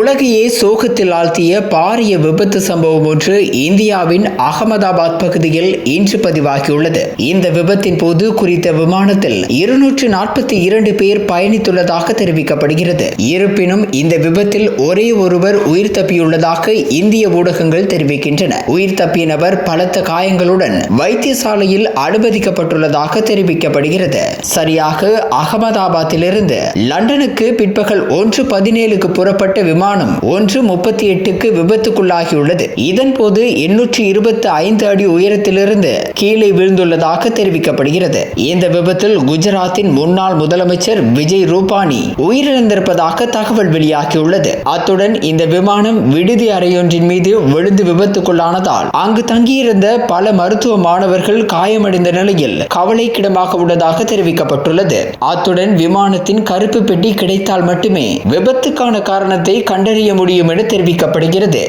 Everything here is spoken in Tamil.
உலகையே சோகத்தில் ஆழ்த்திய பாரிய விபத்து சம்பவம் ஒன்று இந்தியாவின் அகமதாபாத் பகுதியில் இன்று பதிவாகியுள்ளது. இந்த விபத்தின் போது குறித்த விமானத்தில் இருநூற்று நாற்பத்தி இரண்டு பேர் பயணித்துள்ளதாக தெரிவிக்கப்படுகிறது. இருப்பினும் இந்த விபத்தில் ஒரே ஒருவர் உயிர் தப்பியுள்ளதாக இந்திய ஊடகங்கள் தெரிவிக்கின்றன. உயிர் தப்பிய நபர் பலத்த காயங்களுடன் வைத்தியசாலையில் அனுமதிக்கப்பட்டுள்ளதாக தெரிவிக்கப்படுகிறது. சரியாக அகமதாபாத்திலிருந்து லண்டனுக்கு பிற்பகல் ஒன்று பதினேழுக்கு புறப்பட்ட விமானம் ஒன்று முப்பத்தி எட்டுக்கு விபத்துக்குள்ளாகியுள்ளது. இதன்போது எண்ணூற்றி இருபத்தி ஐந்து அடி உயரத்திலிருந்து கீழே விழுந்துள்ளதாக தெரிவிக்கப்படுகிறது. இந்த விபத்தில் குஜராத்தின் முன்னாள் முதலமைச்சர் விஜய் ரூபானி உயிரிழந்திருப்பதாக தகவல் வெளியாகியுள்ளது. அத்துடன் இந்த விமானம் விடுதி அறையொன்றின் மீது விழுந்து விபத்துக்குள்ளானதால் அங்கு தங்கியிருந்த பல மருத்துவ மாணவர்கள் காயமடைந்த நிலையில் கவலைக்கிடமாக உள்ளதாக தெரிவிக்கப்பட்டுள்ளது. அத்துடன் விமானத்தின் கருப்பு பெட்டி கிடைத்தால் மட்டுமே விபத்துக்கான காரணத்தை கண்டு கண்டறிய முடியும் என தெரிவிக்கப்படுகிறது.